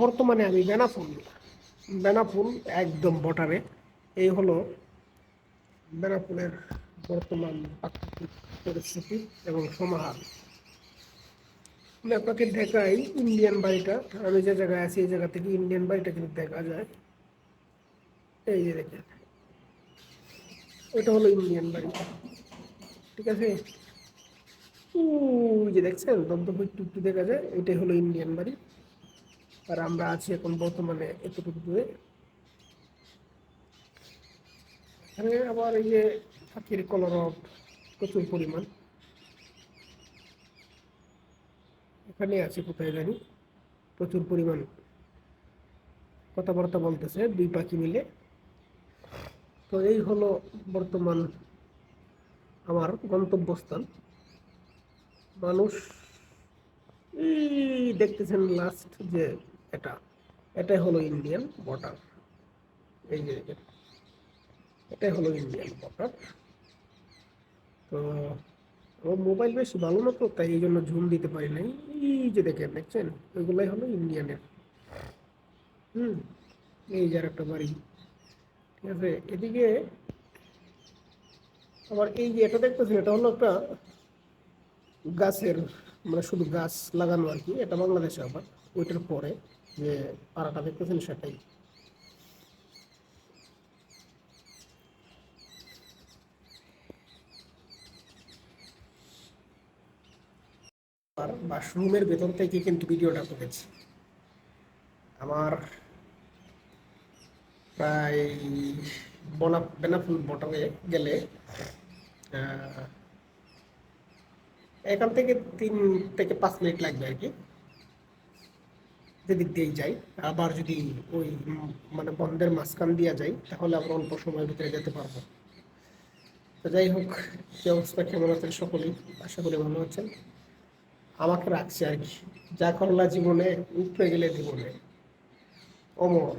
বর্তমানে আমি বেনাফুল বেনাফুল একদম বটারে। এই হলো বেনাফুলের বর্তমান প্রাকৃতিক পরিস্থিতি এবং সমাহার। আমি আপনাকে দেখাই ইন্ডিয়ান বাড়িটা। আমি যে জায়গায় আছি, এই জায়গা থেকে ইন্ডিয়ান বাড়িটা কিন্তু দেখা যায়। এই যে দেখেন, এটা হলো ইন্ডিয়ান বাড়ি ঠিক আছে? ওই যে দেখছেন, দমদম টুকটু দেখা যায়। এটাই হলো ইন্ডিয়ান বাড়ি। আর আমরা আছি এখন বর্তমানে এতটুকু দূরে। এখানে আবার এই যে পাখির কলরব প্রচুর পরিমাণ। এখানে আছে কোথায় জানি, প্রচুর পরিমাণ কথাবার্তা বলতেছে দুই পাখি মিলে। তো এই হলো বর্তমান আমার গন্তব্যস্থান। মানুষ দেখতেছেন লাস্ট যে এটা। এটাই হলো ইন্ডিয়ান বর্ডার এই যে এটাই হলো ইন্ডিয়ান বর্ডার তো আমার মোবাইল বেশ ভালো না তো তাই এই জন্য ঝুম দিতে পারি নাই। এই যে দেখেন, দেখছেন? ওইগুলাই হলো ইন্ডিয়ানের হুম, এই যে আর একটা বাড়ি। ঠিক আছে? এদিকে আবার এই যে এটা দেখতেছেন, এটা হলো একটা গাছের মানে শুধু গাছ লাগানো আর কি, এটা বাংলাদেশে আবার, ওইটার পরে। যে পাড়াটা দেখতেছেন সেটাই। বাথরুমের ভেতর থেকে কিন্তু ভিডিওটা করেছি। আমার প্রায় বনা বেনাফুল বটমে গেলে এখান থেকে তিন থেকে পাঁচ মিনিট লাগবে আর কি। যেদিক দিয়েই যাই। আবার যদি ওই মানে বন্ধের মাঝখান দিয়ে যাই, তাহলে আমরা অল্প সময়ের ভিতরে যেতে পারব। তো যাই হোক, কি অবস্থা? কেমন আছেন সকলেই? আশা করি ভালো আছেন। আমাকে রাখছে আর কি। যা করলা জীবনে, উপরে গেলে জীবনে। অমর।